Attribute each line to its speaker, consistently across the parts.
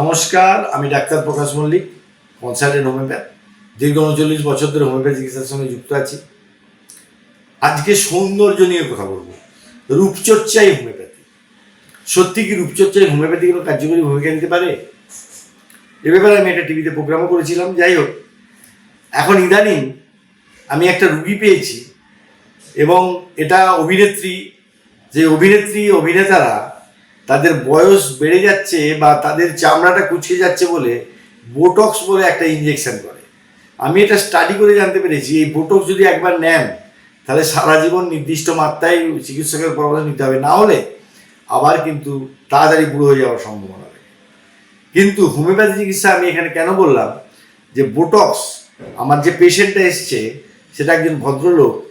Speaker 1: নমস্কার, আমি doctor Prakash Mallik consultant homeopath. দীর্ঘ উনচল্লিশ বছর ধরে হোমিওপ্যাথি চিকিৎসার সঙ্গে যুক্ত আছি। আজকে সৌন্দর্য নিয়ে কথা বলব। রূপচর্চাই হোমিওপ্যাথি। সত্যি কি রূপচর্চায় হোমিওপ্যাথি কোনো কার্যকরী ভূমিকা নিতে পারে? এ ব্যাপারে আমি একটা টিভিতে প্রোগ্রামও করেছিলাম। যাই হোক, এখন ইদানিং আমি একটা রুগী পেয়েছি এবং এটা অভিনেত্রী, যে অভিনেত্রী, অভিনেতারা তাদের বয়স বেড়ে যাচ্ছে বা তাদের চামড়াটা কুচকে যাচ্ছে বলে বোটক্স বলে একটা ইঞ্জেকশন করে। আমি এটা স্টাডি করে জানতে পেরেছি, এই বোটক্স যদি একবার নেন, তাহলে সারা জীবন নির্দিষ্ট মাত্রায় চিকিৎসকের পরামর্শ নিতে হবে। না হলে আবার কিন্তু তাড়াতাড়ি বুড়ো হয়ে যাওয়ার সম্ভাবনা থাকে। কিন্তু হোমিওপ্যাথি চিকিৎসা আমি এখানে কেন বললাম? যে বোটক্স আমার যে পেশেন্টটা এসছে, সেটা একজন ভদ্রলোক,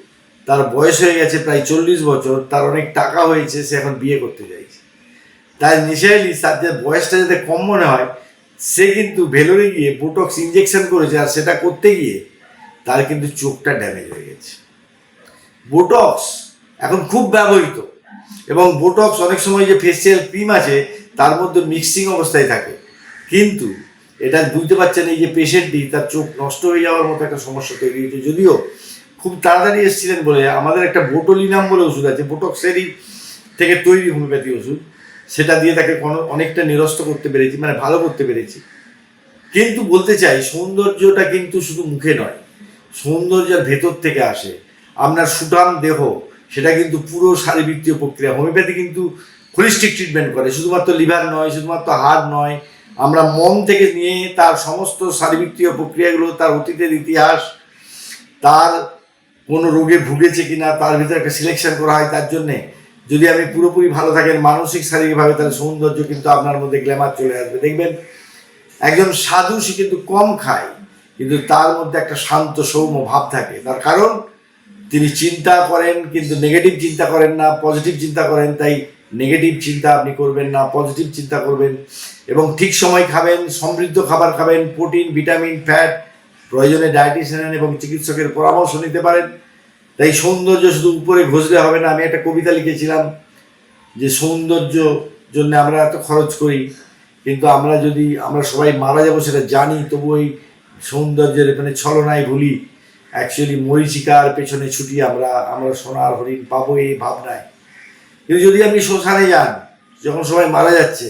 Speaker 1: তার বয়স হয়ে গেছে প্রায় চল্লিশ বছর, তার অনেক টাকা হয়েছে, সে এখন বিয়ে করতে চাইছে। তাই ইনিশিয়ালি তার যে বয়সটা যাতে কম মনে হয়, সে কিন্তু ভেলোরে গিয়ে বোটক্স ইঞ্জেকশন করেছে আর সেটা করতে গিয়ে তার কিন্তু চোখটা ড্যামেজ হয়ে গেছে। বোটক্স এখন খুব ব্যবহৃত এবং বোটক্স অনেক সময় যে ফেসিয়াল ক্রিম আছে, তার মধ্যে মিক্সিং অবস্থায় থাকে। কিন্তু এটা বুঝতে পারছেন এই যে পেশেন্টটি তার চোখ নষ্ট হয়ে যাওয়ার মতো একটা সমস্যা তৈরি হয়েছে। যদিও খুব তাড়াতাড়ি এসেছিলেন বলে আমাদের একটা বোটোলিনাম বলে ওষুধ আছে বোটক্সেরই থেকে তৈরি হোমিওপ্যাথি ওষুধ। সেটা দিয়ে তাকে কোনো অনেকটা নিরস্ত করতে পেরেছি মানে ভালো করতে পেরেছি। কিন্তু বলতে চাই, সৌন্দর্যটা কিন্তু শুধু মুখে নয় সৌন্দর্যের ভেতর থেকে আসে। আপনার সুঠাম দেহ, সেটা কিন্তু পুরো শারীরবৃত্তীয় প্রক্রিয়া, হোমিওপ্যাথি কিন্তু হোলিস্টিক ট্রিটমেন্ট করে, শুধুমাত্র লিভার নয়, শুধুমাত্র হার্ট নয়। আমরা মন থেকে নিয়ে তার সমস্ত শারীরবৃত্তীয় প্রক্রিয়াগুলো, তার অতীতের ইতিহাস, তার কোনো রোগে ভুগেছে কিনা, তার ভিতরে একটা সিলেকশন করা হয় তার জন্যে যদি আপনি পুরোপুরি ভালো থাকেন, মানসিক, শারীরিকভাবে, তাহলে সৌন্দর্য কিন্তু আপনার মধ্যে গ্ল্যামার চলে আসবে। দেখবেন, একজন সাধু, সে কিন্তু কম খায়, কিন্তু তার মধ্যে একটা শান্ত সৌম্য ভাব থাকে। তার কারণ, তিনি চিন্তা করেন, কিন্তু নেগেটিভ চিন্তা করেন না পজিটিভ চিন্তা করেন, তাই নেগেটিভ চিন্তা আপনি করবেন না পজিটিভ চিন্তা করবেন। এবং ঠিক সময় খাবেন, সমৃদ্ধ খাবার খাবেন প্রোটিন ভিটামিন ফ্যাট প্রয়োজনে ডায়েটিশিয়ান এবং চিকিৎসকের পরামর্শ নিতে পারেন। তাই সৌন্দর্য শুধু উপরে ঘষলে হবে না, আমি একটা কবিতা লিখেছিলাম যে সৌন্দর্য জন্য আমরা এত খরচ করি, কিন্তু আমরা যদি, আমরা সবাই মারা যাব সেটা জানি, তবু ওই সৌন্দর্যের মানে ছলনায় ভুলি। অ্যাকচুয়ালি মরিচিকার পেছনে ছুটি আমরা আমরা সোনার হরিণ পাবো এই ভাবনায়। কিন্তু যদি আপনি শ্মশানে যান, যখন সবাই মারা যাচ্ছে,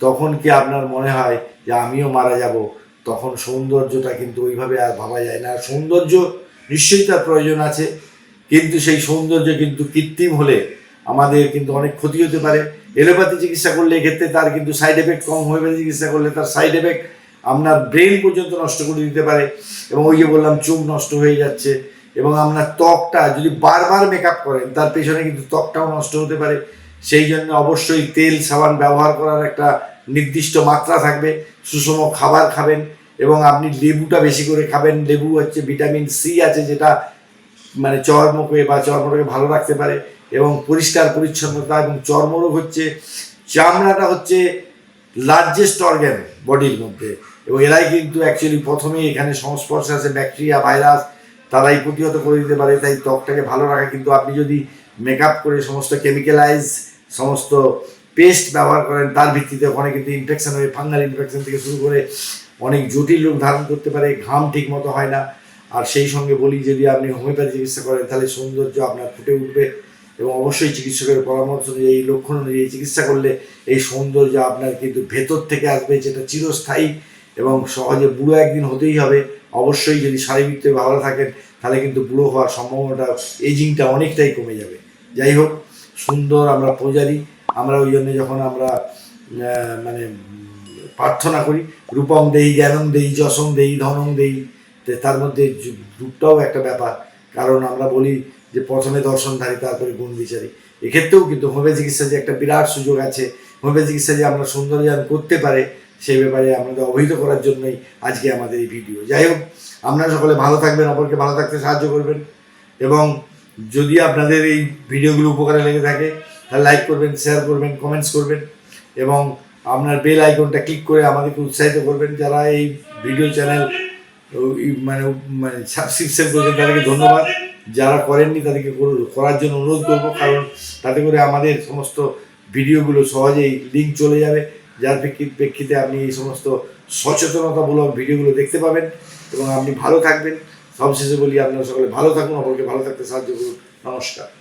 Speaker 1: তখন কি আপনার মনে হয় যে আমিও মারা যাব? তখন সৌন্দর্যটা কিন্তু ওইভাবে আর ভাবা যায় না। সৌন্দর্য নিশ্চয়ই তার প্রয়োজন আছে। কিন্তু সেই সৌন্দর্য কিন্তু কৃত্রিম হলে আমাদের কিন্তু অনেক ক্ষতি হতে পারে। এলোপ্যাথি চিকিৎসা করলে এক্ষেত্রে তার কিন্তু সাইড এফেক্ট কম হয়ে হোমিওপ্যাথি চিকিৎসা করলে তার সাইড এফেক্ট আপনার ব্রেন পর্যন্ত নষ্ট করে দিতে পারে। এবং ওই যে বললাম, চোখ নষ্ট হয়ে যাচ্ছে এবং আপনার ত্বকটা যদি বারবার মেকআপ করেন, তার পেছনে কিন্তু ত্বকটাও নষ্ট হতে পারে। সেই জন্য অবশ্যই তেল, সাবান ব্যবহার করার একটা নির্দিষ্ট মাত্রা থাকবে। সুষম খাবার খাবেন। এবং আপনি লেবুটা বেশি করে খাবেন। লেবু হচ্ছে ভিটামিন সি আছে যেটা মানে চর্মকে বা চর্মটাকে ভালো রাখতে পারে এবং পরিষ্কার পরিচ্ছন্নতা এবং চর্মরোগ হচ্ছে, চামড়াটা হচ্ছে লার্জেস্ট অর্গ্যান বডির মধ্যে। এবং এরাই কিন্তু অ্যাকচুয়ালি প্রথমেই এখানে সংস্পর্শে আছে ব্যাকটেরিয়া ভাইরাস তারাই প্রতিহত করে দিতে পারে, তাই ত্বকটাকে ভালো রাখা। কিন্তু আপনি যদি মেকআপ করে সমস্ত কেমিক্যালাইজ সমস্ত পেস্ট ব্যবহার করেন, তার ভিত্তিতে ওখানে কিন্তু ইনফেকশন হয়ে ফাঙ্গাল ইনফেকশন থেকে শুরু করে অনেক জটিল রূপ ধারণ করতে পারে, ঘাম ঠিক মতো হয় না। আর সেই সঙ্গে বলি, যদি আপনি হোমিওপ্যাথি চিকিৎসা করেন, তাহলে সৌন্দর্য আপনার ফুটে উঠবে এবং অবশ্যই চিকিৎসকের পরামর্শ অনুযায়ী, এই লক্ষণ অনুযায়ী চিকিৎসা করলে এই সৌন্দর্য আপনার কিন্তু ভেতর থেকে আসবে, যেটা চিরস্থায়ী এবং সহজে বুড়ো একদিন হতেই হবে। অবশ্যই যদি শারীরিকভাবে ভালো থাকেন, তাহলে কিন্তু বুড়ো হওয়ার সম্ভাবনাটা এজিংটা অনেকটাই কমে যাবে। যাই হোক, সুন্দর আমরা পূজারি আমরা ওই জন্য যখন আমরা মানে প্রার্থনা করি। রূপম দেই জ্ঞানম দেই যশম দেই ধনম দেই। তার মধ্যে রূপটাও একটা ব্যাপার। কারণ আমরা বলি যে প্রথমে দর্শন দর্শনধারী তারপরে গুণ বিচারি। এক্ষেত্রেও কিন্তু হোমিও চিকিৎসা যে একটা বিরাট সুযোগ আছে। হোমিও চিকিৎসা যে আমরা সৌন্দর্যায়ন করতে পারে সেই ব্যাপারে আমাদের অবহিত করার জন্যই আজকে আমাদের এই ভিডিও। যাই হোক, আপনারা সকলে ভালো থাকবেন, অপরকে ভালো থাকতে সাহায্য করবেন। এবং যদি আপনাদের এই ভিডিওগুলো উপকারে লেগে থাকে, তাহলে লাইক করবেন শেয়ার করবেন কমেন্টস করবেন। এবং আপনার বেল আইকনটা ক্লিক করে আমাদেরকে উৎসাহিত করবেন। যারা এই ভিডিও চ্যানেল মানে মানে সাবস্ক্রিপশন করেছেন তাদেরকে ধন্যবাদ। যারা করেননি, তাদেরকে করার জন্য অনুরোধ করব, কারণ তাতে করে আমাদের সমস্ত ভিডিওগুলো সহজেই লিঙ্ক চলে যাবে। যার প্রেক্ষি- প্রেক্ষিতে আপনি এই সমস্ত সচেতনতামূলক ভিডিওগুলো দেখতে পাবেন এবং আপনি ভালো থাকবেন। সবশেষে বলি, আপনারা সকলে ভালো থাকুন অপরকে ভালো থাকতে সাহায্য করুন। নমস্কার।